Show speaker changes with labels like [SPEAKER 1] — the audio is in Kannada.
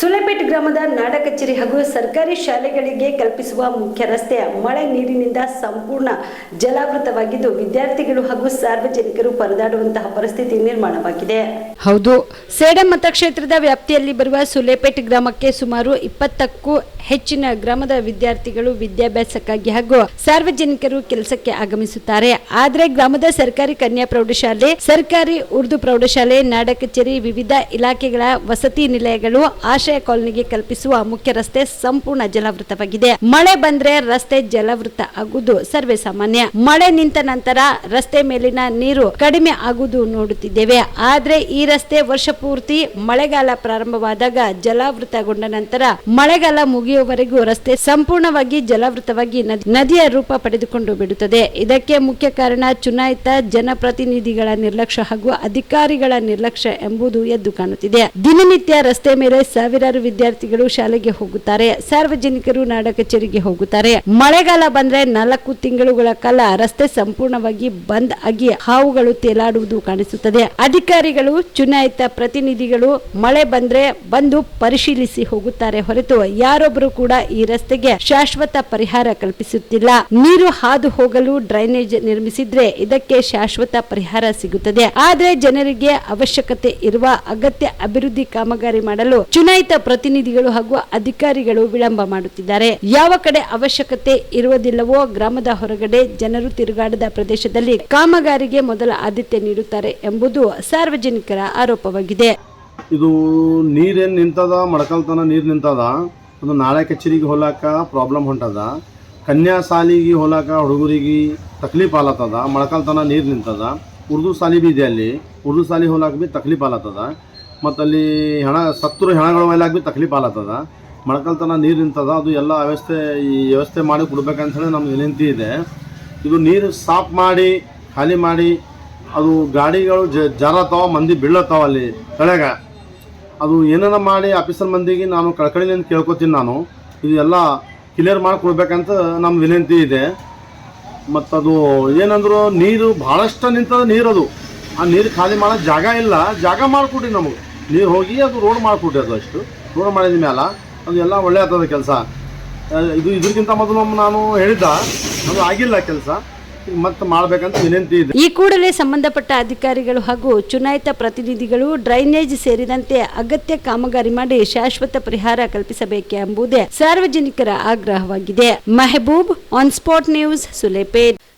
[SPEAKER 1] ಸುಲೆಪೇಟ್ ಗ್ರಾಮದ ನಾಡ ಕಚೇರಿ ಹಾಗೂ ಸರ್ಕಾರಿ ಶಾಲೆಗಳಿಗೆ ಕಲ್ಪಿಸುವ ಮುಖ್ಯ ರಸ್ತೆ ಮಳೆ ನೀರಿನಿಂದ ಸಂಪೂರ್ಣ ಜಲಾವೃತವಾಗಿದ್ದು, ವಿದ್ಯಾರ್ಥಿಗಳು ಹಾಗೂ ಸಾರ್ವಜನಿಕರು ಪರದಾಡುವಂತಹ ಪರಿಸ್ಥಿತಿ ನಿರ್ಮಾಣವಾಗಿದೆ. ಹೌದು, ಸೇಡಂ ಮತಕ್ಷೇತ್ರದ ವ್ಯಾಪ್ತಿಯಲ್ಲಿ ಬರುವ ಸುಲೇಪೇಟ್ ಗ್ರಾಮಕ್ಕೆ ಸುಮಾರು ಇಪ್ಪತ್ತಕ್ಕೂ ಹೆಚ್ಚಿನ ಗ್ರಾಮದ ವಿದ್ಯಾರ್ಥಿಗಳು ವಿದ್ಯಾಭ್ಯಾಸಕ್ಕಾಗಿ ಹಾಗೂ ಸಾರ್ವಜನಿಕರು ಕೆಲಸಕ್ಕೆ ಆಗಮಿಸುತ್ತಾರೆ. ಆದರೆ ಗ್ರಾಮದ ಸರ್ಕಾರಿ ಕನ್ಯಾ ಪ್ರೌಢಶಾಲೆ, ಸರ್ಕಾರಿ ಉರ್ದು ಪ್ರೌಢಶಾಲೆ, ನಾಡ ಕಚೇರಿ, ವಿವಿಧ ಇಲಾಖೆಗಳ ವಸತಿ ನಿಲಯಗಳು ಆಶ್ರಯ ಕಾಲೋನಿಗೆ ಕಲ್ಪಿಸುವ ಮುಖ್ಯ ರಸ್ತೆ ಸಂಪೂರ್ಣ ಜಲವೃತವಾಗಿದೆ. ಮಳೆ ಬಂದ್ರೆ ರಸ್ತೆ ಜಲವೃತ ಆಗುವುದು ಸರ್ವೇ ಸಾಮಾನ್ಯ. ಮಳೆ ನಿಂತ ನಂತರ ರಸ್ತೆ ಮೇಲಿನ ನೀರು ಕಡಿಮೆ ಆಗುವುದು ನೋಡುತ್ತಿದ್ದೇವೆ. ಆದ್ರೆ ಈ ರಸ್ತೆ ವರ್ಷ ಪೂರ್ತಿ ಮಳೆಗಾಲ ಪ್ರಾರಂಭವಾದಾಗ ಜಲಾವೃತಗೊಂಡ ನಂತರ ಮಳೆಗಾಲ ಮುಗಿಯುವವರೆಗೂ ರಸ್ತೆ ಸಂಪೂರ್ಣವಾಗಿ ಜಲಾವೃತವಾಗಿ ನದಿಯ ರೂಪ ಪಡೆದುಕೊಂಡು ಬಿಡುತ್ತದೆ. ಇದಕ್ಕೆ ಮುಖ್ಯ ಕಾರಣ ಚುನಾಯಿತ ಜನಪ್ರತಿನಿಧಿಗಳ ನಿರ್ಲಕ್ಷ್ಯ ಹಾಗೂ ಅಧಿಕಾರಿಗಳ ನಿರ್ಲಕ್ಷ್ಯ ಎಂಬುದು ಎದ್ದು ಕಾಣುತ್ತಿದೆ. ದಿನನಿತ್ಯ ರಸ್ತೆ ಮೇಲೆ ಸಾವಿರಾರು ವಿದ್ಯಾರ್ಥಿಗಳು ಶಾಲೆಗೆ ಹೋಗುತ್ತಾರೆ. ಸಾರ್ವಜನಿಕರು ನಾಡ ಕಚೇರಿಗೆ ಹೋಗುತ್ತಾರೆ. ಮಳೆಗಾಲ ಬಂದ್ರೆ ನಾಲ್ಕು ತಿಂಗಳುಗಳ ಕಾಲ ರಸ್ತೆ ಸಂಪೂರ್ಣವಾಗಿ ಬಂದ್ ಆಗಿ ಹಾವುಗಳು ತೇಲಾಡುವುದು ಕಾಣಿಸುತ್ತದೆ. ಅಧಿಕಾರಿಗಳು, ಚುನಾಯಿತ ಪ್ರತಿನಿಧಿಗಳು ಮಳೆ ಬಂದ್ರೆ ಬಂದು ಪರಿಶೀಲಿಸಿ ಹೋಗುತ್ತಾರೆ ಹೊರತು ಯಾರೊಬ್ಬರು ಕೂಡ ಈ ರಸ್ತೆಗೆ ಶಾಶ್ವತ ಪರಿಹಾರ ಕಲ್ಪಿಸುತ್ತಿಲ್ಲ. ನೀರು ಹಾದು ಹೋಗಲು ಡ್ರೈನೇಜ್ ನಿರ್ಮಿಸಿದ್ರೆ ಇದಕ್ಕೆ ಶಾಶ್ವತ ಪರಿಹಾರ ಸಿಗುತ್ತದೆ. ಆದ್ರೆ ಜನರಿಗೆ ಅವಶ್ಯಕತೆ ಇರುವ ಅಗತ್ಯ ಅಭಿವೃದ್ಧಿ ಕಾಮಗಾರಿ ಮಾಡಲು ಚುನಾಯಿತ ಪ್ರತಿನಿಧಿಗಳು ಹಾಗೂ ಅಧಿಕಾರಿಗಳು ವಿಳಂಬ ಮಾಡುತ್ತಿದ್ದಾರೆ. ಯಾವ ಕಡೆ ಅವಶ್ಯಕತೆ ಇರುವುದಿಲ್ಲವೋ ಗ್ರಾಮದ ಹೊರಗಡೆ ಜನರು ತಿರುಗಾಡದ ಪ್ರದೇಶದಲ್ಲಿ ಕಾಮಗಾರಿಗೆ ಮೊದಲ ಆದ್ಯತೆ ನೀಡುತ್ತಾರೆ ಎಂಬುದು ಸಾರ್ವಜನಿಕರ ಆರೋಪವಾಗಿದೆ.
[SPEAKER 2] ಇದು ನೀರೇನು ನಿಂತದ, ಮಡಕಲ್ತನ ನೀರು ನಿಂತದ, ಅದು ನಾಳೆ ಕಚೇರಿಗೆ ಹೋಲಾಕ ಪ್ರಾಬ್ಲಮ್ ಹೊಂಟದ, ಕನ್ಯಾ ಸಾಲಿಗೆ ಹೋಲಾಕ ಹುಡುಗರಿಗೆ ತಕ್ಲೀಫ್ ಆಲತ್ತದ, ಮಡಕಲ್ತನ ನೀರು ನಿಂತದ, ಉರ್ದು ಸಾಲಿ ಬಿ ಇದೆ ಅಲ್ಲಿ, ಉರ್ದು ಸಾಲಿ ಹೋಲಾಕ ಬಿ ತಕ್ಲೀಫ್ ಆಲತ್ತದ. ಮತ್ತು ಅಲ್ಲಿ ಹೆಣ, ಸತ್ತರು ಹೆಣಗಳ ಮೇಲೆ ಆಗಿ ತಕ್ಲೀಫ್ ಆಲತ್ತದ ಮಳಕಲ್ತನ ನೀರು ನಿಂತದ, ಅದು ಎಲ್ಲ ವ್ಯವಸ್ಥೆ, ಈ ವ್ಯವಸ್ಥೆ ಮಾಡಿ ಕೊಡ್ಬೇಕಂತ ಹೇಳಿ ನಮ್ಗೆ ವಿನಂತಿ ಇದೆ. ಇದು ನೀರು ಸಾಫ್ ಮಾಡಿ, ಖಾಲಿ ಮಾಡಿ, ಅದು ಗಾಡಿಗಳು ಜ ಜರತಾವ ಮಂದಿ ಬೀಳತ್ತಾವ ಅಲ್ಲಿ ಕೆಳಗ ಅದು ಏನನ್ನ ಮಾಡಿ ಆಫೀಸರ್ ಮಂದಿಗೆ ನಾನು ಕಳ್ಕಳಿನಿಂದ ಕೇಳ್ಕೊತೀನಿ ನಾನು. ಇದು ಎಲ್ಲ ಕ್ಲಿಯರ್ ಮಾಡಿ ಕೊಡ್ಬೇಕಂತ ನಮ್ಮ ವಿನಂತಿ ಇದೆ. ಮತ್ತು ಅದು ಏನಂದ್ರು ನೀರು ಭಾಳಷ್ಟು ನಿಂತದ ನೀರು ಅದು ಆ ನೀರು ಖಾಲಿ ಮಾಡೋ ಜಾಗ ಇಲ್ಲ. ಜಾಗ ಮಾಡಿಕೊಡ್ರಿ ನಮಗೆ. ನೀರು ಹೋಗಿ ಅದು ರೋಡ್ ಮಾಡಿಕೊಡ್ರಿ ಅದು ಅಷ್ಟು. ರೋಡ್ ಮಾಡಿದ ಮೇಲೆ ಅದು ಎಲ್ಲ ಒಳ್ಳೆ ಆಗ್ತದೆ ಕೆಲಸ. ಇದು ಇದಕ್ಕಿಂತ ಮೊದಲು ನಾನು ಹೇಳಿದ್ದ, ಅದು ಆಗಿಲ್ಲ ಕೆಲಸ. ಮತ್ತೆ ಮಾಡಬೇಕಂತ ವಿನಂತಿ ಇದೆ.
[SPEAKER 1] ಈ ಕೂಡಲೇ ಸಂಬಂಧಪಟ್ಟ ಅಧಿಕಾರಿಗಳು ಹಾಗೂ ಚುನಾಯಿತ ಪ್ರತಿನಿಧಿಗಳು ಡ್ರೈನೇಜ್ ಸೇರಿದಂತೆ ಅಗತ್ಯ ಕಾಮಗಾರಿ ಮಾಡಿ ಶಾಶ್ವತ ಪರಿಹಾರ ಕಲ್ಪಿಸಬೇಕೆ ಎಂಬುದೇ ಸಾರ್ವಜನಿಕರ ಆಗ್ರಹವಾಗಿದೆ. Mehboob on spot news Sulepet